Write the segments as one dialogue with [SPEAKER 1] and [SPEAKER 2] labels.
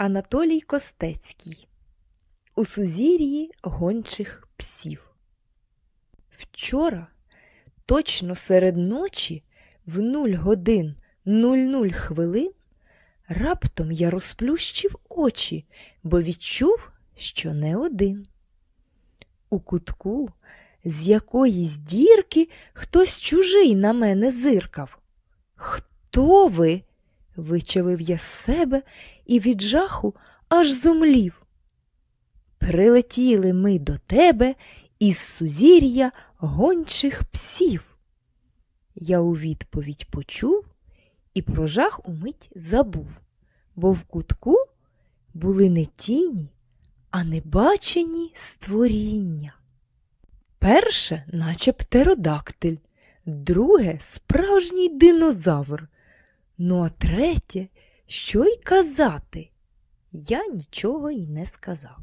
[SPEAKER 1] Анатолій Костецький У сузір'ї гончих псів. Вчора, точно серед ночі, в нуль годин нуль нуль хвилин, раптом я розплющив очі, бо відчув, що не один. У кутку з якоїсь дірки хтось чужий на мене зиркав. Хто ви? Вичавив я з себе і від жаху аж зумлів. Прилетіли ми до тебе із сузір'я гончих псів. Я у відповідь почув і про жах умить забув, бо в кутку були не тіні, а небачені створіння. Перше, наче птеродактиль, друге справжній динозавр. Ну, а третє, що й казати, я нічого й не сказав.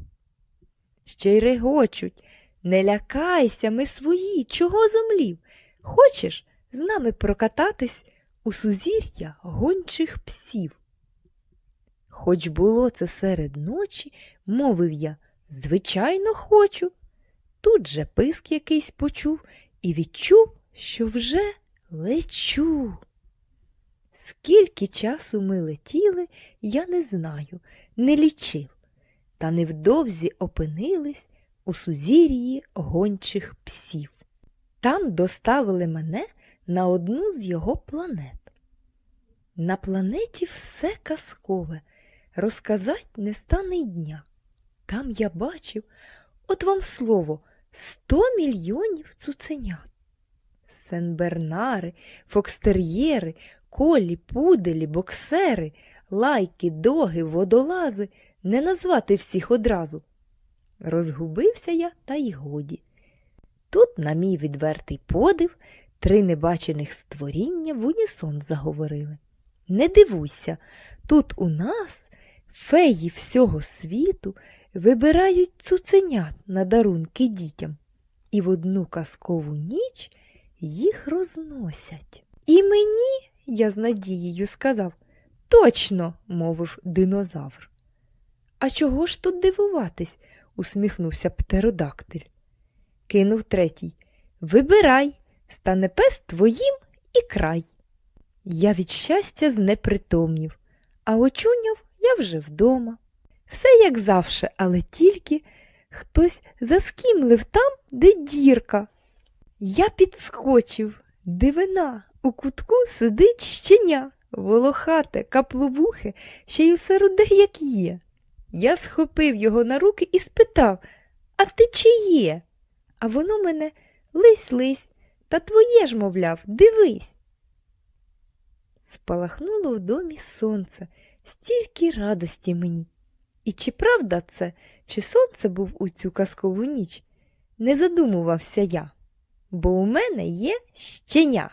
[SPEAKER 1] Ще й регочуть, не лякайся, ми свої, чого зомлів? Хочеш з нами прокататись у сузір'я гончих псів? Хоч було це серед ночі, мовив я, звичайно, хочу. Тут же писк якийсь почув і відчув, що вже лечу. Скільки часу ми летіли, я не знаю, не лічив, та невдовзі опинились у сузір'ї гончих псів. Там доставили мене на одну з його планет. На планеті все казкове, розказать не стане й дня. Там я бачив, от вам слово, сто мільйонів цуценят. Сенбернари, фокстер'єри, колі, пуделі, боксери, лайки, доги, водолази, не назвати всіх одразу. Розгубився я, та й годі. Тут, на мій відвертий подив, три небачених створіння в унісон заговорили. Не дивуйся, тут у нас феї всього світу вибирають цуценят на дарунки дітям, і в одну казкову ніч їх розносять. І мені, я з надією сказав, точно, мовив динозавр. А чого ж тут дивуватись? усміхнувся птеродактиль. Кинув третій. Вибирай, стане пес твоїм і край. Я від щастя знепритомнів, а очуняв я вже вдома. Все як завше, але тільки хтось заскімлив там, де дірка. Я підскочив, дивина, у кутку сидить щеня, волохате, капловухе, ще й усе руде, як є. Я схопив його на руки і спитав А ти чиє? А воно мене лись лись, та твоє ж, мовляв, дивись. Спалахнуло в домі сонце, стільки радості мені. І чи правда це, чи сонце був у цю казкову ніч? Не задумувався я, бо у мене є щеня.